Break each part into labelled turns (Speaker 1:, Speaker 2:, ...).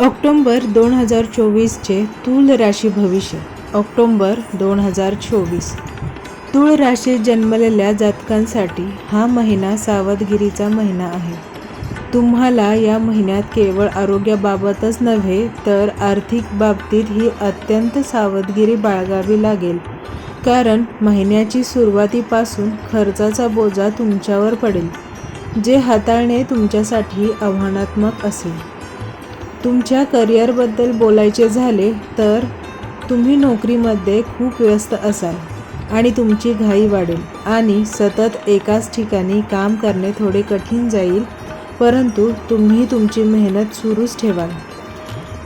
Speaker 1: ऑक्टोंबर दोन हजार चोवीसचे तूळ राशी भविष्य. ऑक्टोंबर दोन हजार चोवीस. तूळ राशीत जन्मलेल्या जातकांसाठी हा महिना सावधगिरीचा महिना आहे. तुम्हाला या महिन्यात केवळ आरोग्याबाबतच नव्हे तर आर्थिक बाबतीतही अत्यंत सावधगिरी बाळगावी लागेल. कारण महिन्याची सुरुवातीपासून खर्चाचा बोजा तुमच्यावर पडेल जे हाताळणे तुमच्यासाठी आव्हानात्मक असेल. तुमच्या करिअरबद्दल बोलायचे झाले तर तुम्ही नोकरीमध्ये खूप व्यस्त असाल आणि तुमची घाई वाढेल आणि सतत एकाच ठिकाणी काम करणे थोडे कठीण जाईल परंतु तुम्ही तुमची मेहनत सुरूच ठेवाल.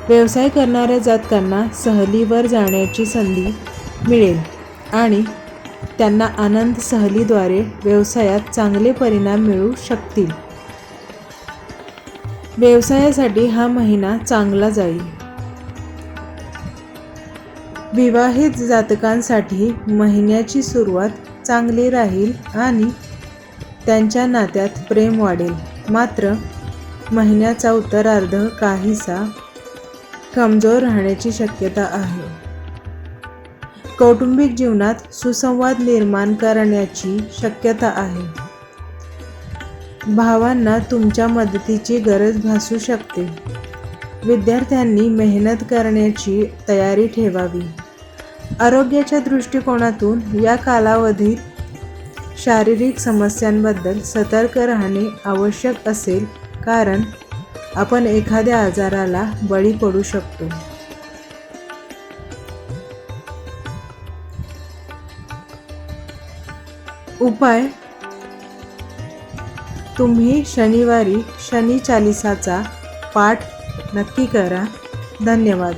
Speaker 1: व्यवसाय करणाऱ्या जातकांना सहलीवर जाण्याची संधी मिळेल आणि त्यांना आनंद सहलीद्वारे व्यवसायात चांगले परिणाम मिळू शकतील. व्यवसायासाठी हा महिना चांगला जाईल. विवाहित जातकांसाठी महिन्याची सुरुवात चांगली राहील आणि त्यांच्या नात्यात प्रेम वाढेल. मात्र महिन्याचा उत्तरार्ध काहीसा कमजोर राहण्याची शक्यता आहे. कौटुंबिक जीवनात सुसंवाद निर्माण करण्याची शक्यता आहे. भावांना तुमच्या मदतीची गरज भासू शकते. विद्यार्थ्यांनी मेहनत करण्याची तयारी ठेवावी. आरोग्याच्या दृष्टिकोनातून या कालावधीत शारीरिक समस्यांबद्दल सतर्क राहणे आवश्यक असेल कारण आपण एखाद्या आजाराला बळी पडू शकतो. उपाय तुम्ही शनिवारी शनी चालिसाचा पाठ नक्की करा. धन्यवाद.